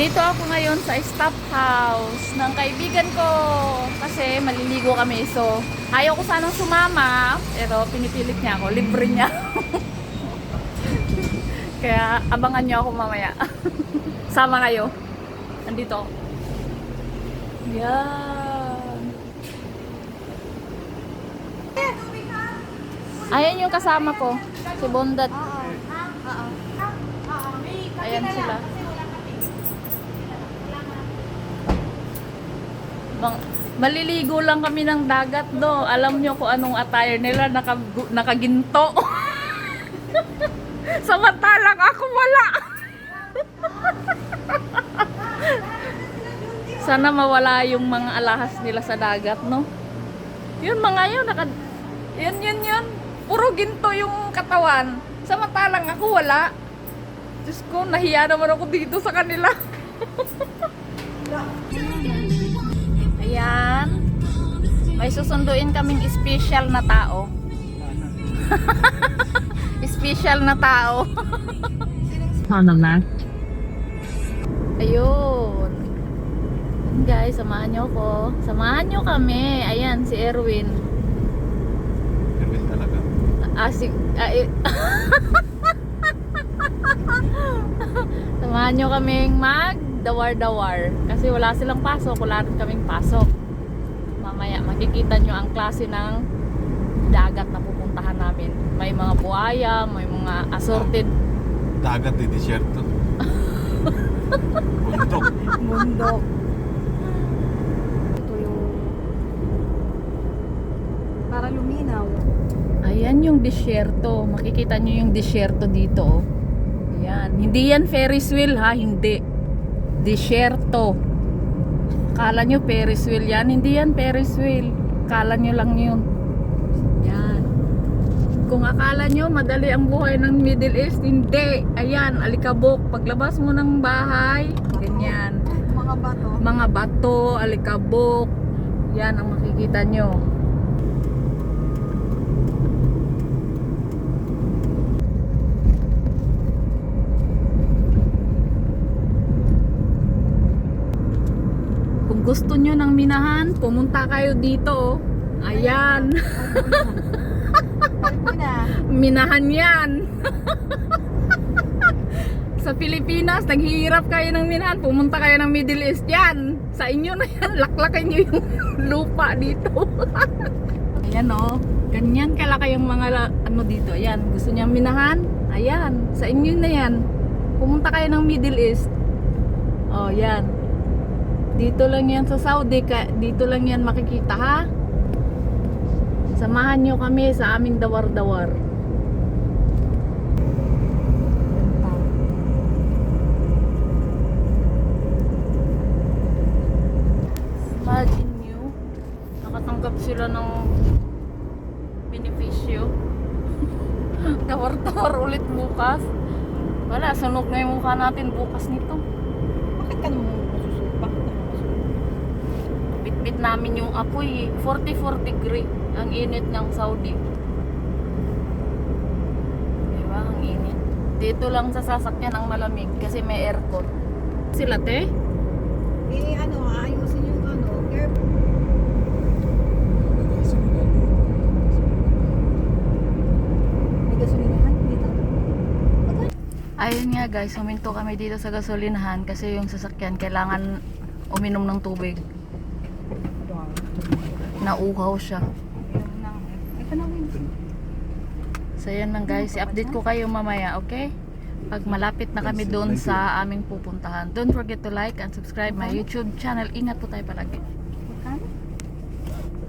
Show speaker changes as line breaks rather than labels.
Andito ako ngayon sa staff house ng kaibigan ko kasi maliligo kami. So, ayaw ko sanang sumama, pero pinipilit niya ako. Libre niya. Kaya abangan niyo ako mamaya. Sama kayo. Andito ako. Yan. Ayan yung kasama ko. Si Bondat. Ayan sila. Maliligo lang kami ng dagat do. Alam nyo kung anong attire nila, naka, nakaginto. Samantalang ako wala. Sana mawala yung mga alahas nila sa dagat, no? Yun mga yun, naka, yun, yun, yun. Puro ginto yung katawan. Samantalang ako wala. Diyos ko, nahiya naman ako dito sa kanila. Ayan. May susunduin kaming special na tao. special na tao.
On the left.
Ayun. Guys, samahan nyo ko. Samahan nyo kami. Ayan, si Erwin.
Erwin talaga.
Ah, si... Ah, eh. Samahan nyo kaming mag dawar-dawar. Kasi wala silang pasok, wala rin kaming pasok. Mamaya makikita nyo ang klase ng dagat na pupuntahan namin. May mga buhaya, may mga assorted
Dagat eh, disyerto. Bundok.
mundo.
Ito yung para luminaw.
Ayan yung disyerto. Makikita nyo yung disyerto dito. oh. Ayan. Hindi yan Ferris wheel ha. Hindi. Disyerto. Kala nyo Ferris wheel yan. Hindi yan Ferris wheel. Kala nyo lang yun. Yan. Kung akala nyo madali ang buhay ng Middle East, hindi. Ayan, alikabok. Paglabas mo ng bahay, ganyan.
Mga bato.
Mga bato, alikabok. Yan ang makikita nyo. Kung gusto nyo ng minahan, pumunta kayo dito. oh. Ayan. Minahan yan. sa Pilipinas, naghihirap kayo ng minahan, pumunta kayo ng Middle East yan. Sa inyo na yan, laklakan nyo yung lupa dito. Ayan o, ganyan kalaki yung mga ano dito. Ayan, gusto niya minahan? Ayan, sa inyo na yan. Pumunta kayo ng Middle East. Oh, yan. Dito lang yan sa Saudi, dito lang yan makikita ha. Samahan nyo kami sa aming dawar-dawar. Imagine nyo, nakatanggap sila ng benepisyo. Dawar-dawar ulit bukas. Wala, sunog na yung mukha natin bukas nito.
Bakit ka naman masusunod? Bakit naman masusunod?
Bitbit namin yung apoy. eh. 44 degree ang init ng Saudi. Diba? Ang init. Dito lang sa sasakyan ang malamig kasi may aircon. Sila te?
Eh ano, ayusin yung ano, air may gasolinahan dito.
Ayun nga guys, huminto kami dito sa gasolinahan kasi yung sasakyan kailangan uminom ng tubig. Nauhaw siya. So yan lang guys, i-update ko kayo mamaya, okay? Pag malapit na kami doon sa aming pupuntahan. Don't forget to like and subscribe my YouTube channel. Ingat po tayo palagi.